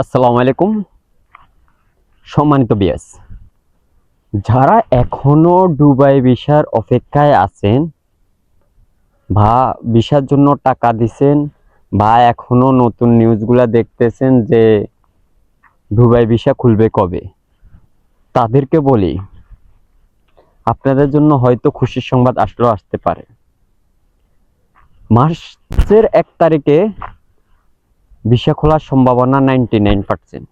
আসসালামু আলাইকুম। সম্মানিত বিএস যারা এখনও দুবাই ভিসার অপেক্ষায় আছেন বা ভিসার জন্য টাকা দিছেন বা এখনও নতুন নিউজগুলা দেখতেছেন যে দুবাই ভিসা খুলবে কবে, তাদেরকে বলি, আপনাদের জন্য হয়তো খুশির সংবাদ আসলেও আসতে পারে। মার্চের এক তারিখে ভিসা খোলার সম্ভাবনা নাইনটি নাইন পার্সেন্ট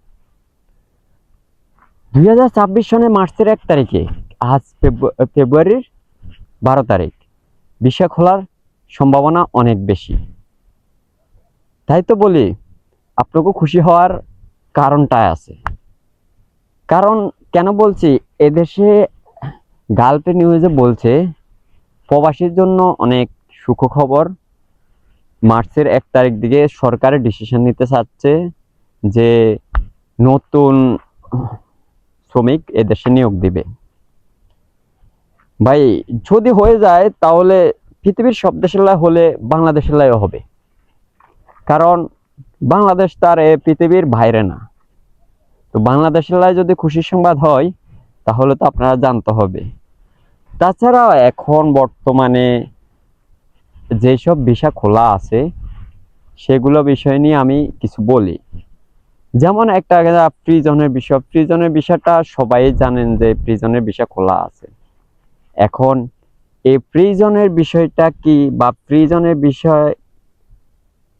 দুই হাজার ছাব্বিশ সনে মার্চের এক তারিখে, আজ ফেব্রুয়ারির বারো তারিখ ভিসা খোলার সম্ভাবনা অনেক বেশি। তাই তো বলি, আপনাকে খুশি হওয়ার কারণটা আছে। কারণ কেন বলছি, এদেশে গালপে নিউজে বলছে, প্রবাসীর জন্য অনেক সুখবর মার্চের এক তারিখ দিকে সরকারের ডিসিশন নিতে চাচ্ছে যে নতুন শ্রমিক এদেশে নিয়োগ দিবে। ভাই, যদি হয়ে যায় তাহলে পৃথিবীর সব দেশের লাই হলে বাংলাদেশের লাইও হবে। কারণ বাংলাদেশ তার এ পৃথিবীর বাইরে না। তো বাংলাদেশের লাই যদি খুশির সংবাদ হয়, তাহলে তো আপনারা জানতে হবে। তাছাড়া এখন বর্তমানে যেসব ভিসা খোলা আছে, সেগুলো বিষয় নিয়ে আমি কিছু বলি। যেমন একটা প্রিজনের বিষয়, প্রিজনের বিষয়টা সবাই জানেন যে প্রিজনের বিষয় খোলা আছে। এখন এই প্রিজনের বিষয়টা কি বা প্রিজনের বিষয়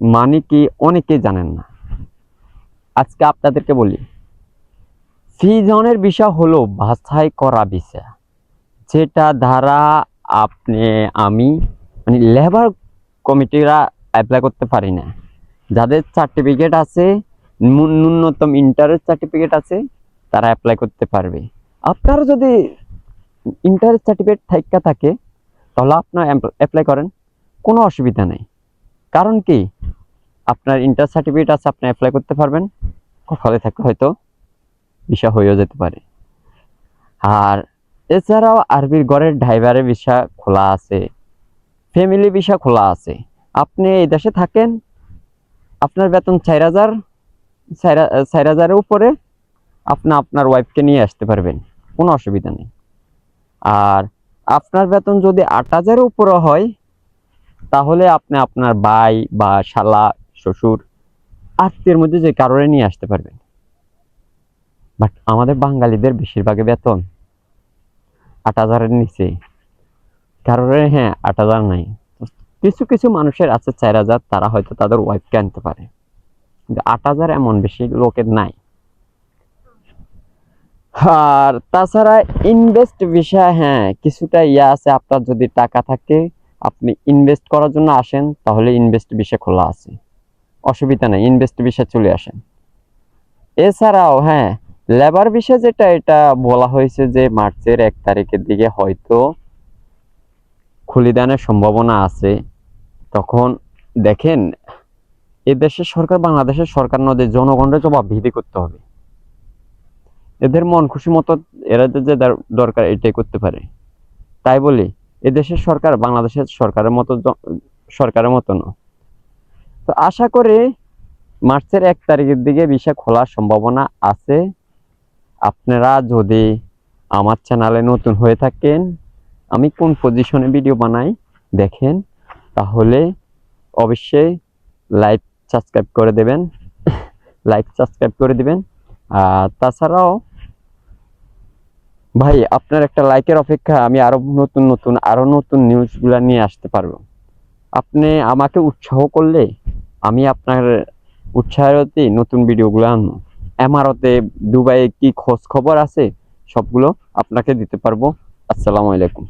মানে কি অনেকেই জানেন না। আজকে আপনাদেরকে বলি, প্রিজনের বিষয় হলো বাছাই করা বিষয়, যেটা দ্বারা আপনি, আমি মানে লেবার কমিটিরা অ্যাপ্লাই করতে পারি না। যাদের সার্টিফিকেট আছে ন্যূনতম ইন্টারেস্ট সার্টিফিকেট আছে, তারা অ্যাপ্লাই করতে পারবে। আপনার যদি ইন্টারেস্ট সার্টিফিকেট থাকা থাকে, তাহলে আপনার অ্যাপ্লাই করেন। কোনো অসুবিধা নেই। কারণ কি? আপনার ইন্টার সার্টিফিকেট আছে, আপনি অ্যাপ্লাই করতে পারবেন। ফলে থাকলে হয়তো বিষয় হয়েও যেতে পারে। আর এছাড়াও আরবির গড়ের ড্রাইভারের ভিসা খোলা আছে। ফ্যামিলি ভিসা খোলা আছে। আপনি এই দেশে থাকেন, আপনার বেতন চার হাজার, চার হাজারের উপরে আপনি আপনার ওয়াইফকে নিয়ে আসতে পারবেন, কোনো অসুবিধা নেই। আর আপনার বেতন যদি আট হাজারের উপরে হয়, তাহলে আপনি আপনার ভাই বা শালা, শ্বশুর, আত্মীয়ের মধ্যে যে কারোরে নিয়ে আসতে পারবেন। বাট আমাদের বাঙালিদের বেশিরভাগই বেতন আট হাজারের নিচে। কারোর হ্যাঁ আট হাজার নাই। কিছু কিছু মানুষের আছে চার হাজার, তারা হয়তো তাদের ওয়াইফকে আনতে পারে। কিন্তু আট হাজার এমন বেশি লোকের নাই। আর তাছাড়া ইনভেস্ট বিষয় হ্যাঁ কিছুটা ইয়া আছে, আপনার যদি টাকা থাকে, আপনি ইনভেস্ট করার জন্য আসেন, তাহলে ইনভেস্ট বিষয় খোলা আছে। অসুবিধা নেই ইনভেস্ট বিষয় চলে আসেন। এছাড়াও হ্যাঁ লেবার বিষয় যেটা, এটা বলা হয়েছে যে মার্চের এক তারিখের দিকে হয়তো খুলিদানের সম্ভাবনা আছে, তখন দেখেন এ দেশের সরকার, বাংলাদেশের সরকার নদী জনগণের জবাবদিহি করতে হবে। এদের মন খুশি মতো এরা যে দরকার এটাই করতে পারে। তাই বলি, এ দেশের সরকার বাংলাদেশের সরকারের মতো সরকারের মতো না। তো আশা করি মার্চের এক তারিখের দিকে বিষয় খোলার সম্ভাবনা আছে। আপনারা যদি আমার চ্যানেলে নতুন হয়ে থাকেন আমি কোন পজিশনে ভিডিও বানাই, দেখেন, তাহলে অবশ্যই লাইক সাবস্ক্রাইব করে দেবেন লাইক সাবস্ক্রাইব করে দিবেন। আর তাছাড়াও, ভাই, আপনার একটা লাইকের অপেক্ষা আমি আরও নতুন নতুন, আরও নতুন নিউজগুলা নিয়ে আসতে পারব। আপনি আমাকে উৎসাহ করলে আমি আপনার উৎসাহতে নতুন ভিডিওগুলো আনব। এমারতে, দুবাইয়ে কি খোঁজ খবর আছে? সবগুলো আপনাকে দিতে পারব। আসসালামু আলাইকুম।